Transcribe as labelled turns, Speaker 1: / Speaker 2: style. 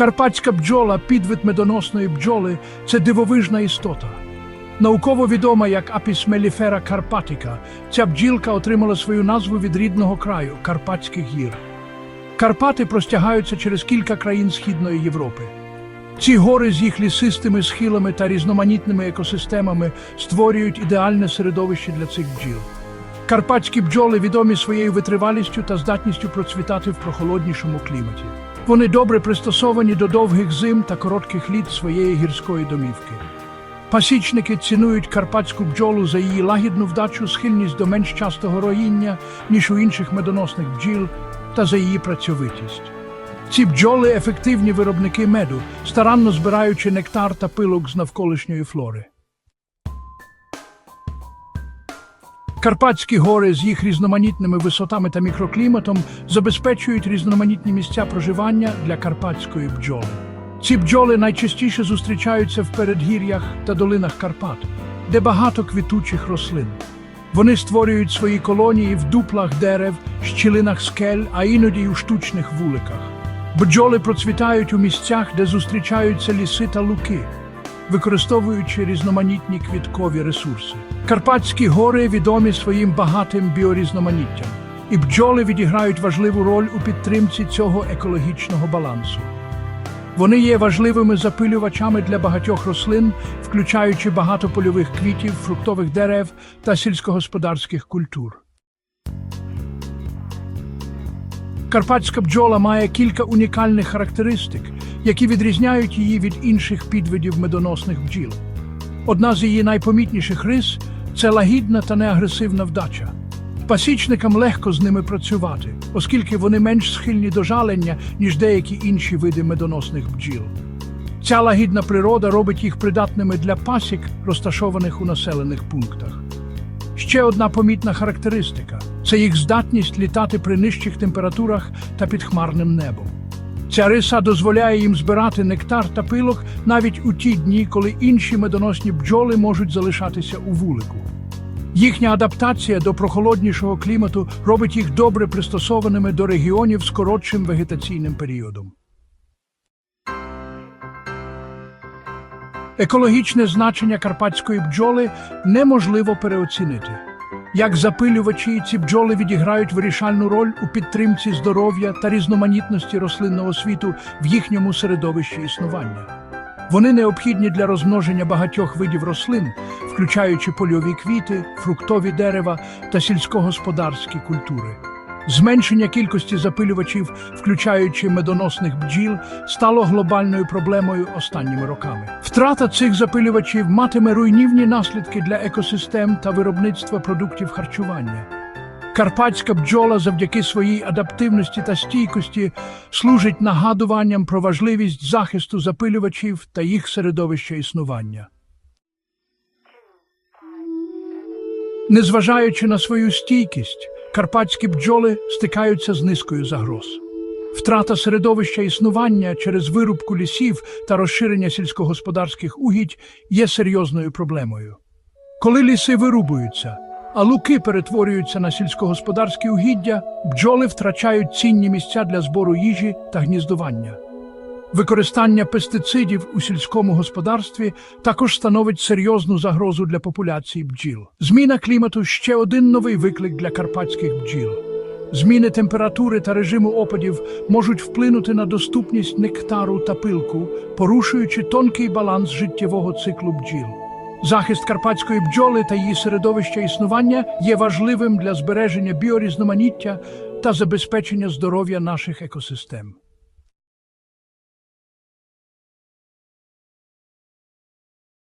Speaker 1: Карпатська бджола, підвид медоносної бджоли це дивовижна істота. Науково відома як Апіс меліфера карпатика, ця бджілка отримала свою назву від рідного краю Карпатських гір. Карпати простягаються через кілька країн Східної Європи. Ці гори з їх лісистими схилами та різноманітними екосистемами створюють ідеальне середовище для цих бджіл. Карпатські бджоли відомі своєю витривалістю та здатністю процвітати в прохолоднішому кліматі. Вони добре пристосовані до довгих зим та коротких літ своєї гірської домівки. Пасічники цінують карпатську бджолу за її лагідну вдачу, схильність до менш частого роїння, ніж у інших медоносних бджіл, та за її працьовитість. Ці бджоли ефективні виробники меду, старанно збираючи нектар та пилок з навколишньої флори. Карпатські гори з їх різноманітними висотами та мікрокліматом забезпечують різноманітні місця проживання для карпатської бджоли. Ці бджоли найчастіше зустрічаються в передгір'ях та долинах Карпат, де багато квітучих рослин. Вони створюють свої колонії в дуплах дерев, щілинах скель, а іноді й у штучних вуликах. Бджоли процвітають у місцях, де зустрічаються ліси та луки, використовуючи різноманітні квіткові ресурси. Карпатські гори відомі своїм багатим біорізноманіттям, і бджоли відіграють важливу роль у підтримці цього екологічного балансу. Вони є важливими запилювачами для багатьох рослин, включаючи багато польових квітів, фруктових дерев та сільськогосподарських культур. Карпатська бджола має кілька унікальних характеристик, які відрізняють її від інших підвидів медоносних бджіл. Одна з її найпомітніших рис це лагідна та неагресивна вдача. Пасічникам легко з ними працювати, оскільки вони менш схильні до жалення, ніж деякі інші види медоносних бджіл. Ця лагідна природа робить їх придатними для пасік, розташованих у населених пунктах. Ще одна помітна характеристика це їх здатність літати при нижчих температурах та під хмарним небом. Ця риса дозволяє їм збирати нектар та пилок навіть у ті дні, коли інші медоносні бджоли можуть залишатися у вулику. Їхня адаптація до прохолоднішого клімату робить їх добре пристосованими до регіонів з коротшим вегетаційним періодом. Екологічне значення карпатської бджоли неможливо переоцінити. Як запилювачі, ці бджоли відіграють вирішальну роль у підтримці здоров'я та різноманітності рослинного світу в їхньому середовищі існування. Вони необхідні для розмноження багатьох видів рослин, включаючи польові квіти, фруктові дерева та сільськогосподарські культури. Зменшення кількості запилювачів, включаючи медоносних бджіл, стало глобальною проблемою останніми роками. Втрата цих запилювачів матиме руйнівні наслідки для екосистем та виробництва продуктів харчування. Карпатська бджола завдяки своїй адаптивності та стійкості служить нагадуванням про важливість захисту запилювачів та їх середовища існування. Незважаючи на свою стійкість, карпатські бджоли стикаються з низкою загроз. Втрата середовища існування через вирубку лісів та розширення сільськогосподарських угідь є серйозною проблемою. Коли ліси вирубуються, а луки перетворюються на сільськогосподарські угіддя, бджоли втрачають цінні місця для збору їжі та гніздування. Використання пестицидів у сільському господарстві також становить серйозну загрозу для популяції бджіл. Зміна клімату ще один новий виклик для карпатських бджіл. Зміни температури та режиму опадів можуть вплинути на доступність нектару та пилку, порушуючи тонкий баланс життєвого циклу бджіл. Захист карпатської бджоли та її середовища існування є важливим для збереження біорізноманіття та забезпечення здоров'я наших екосистем.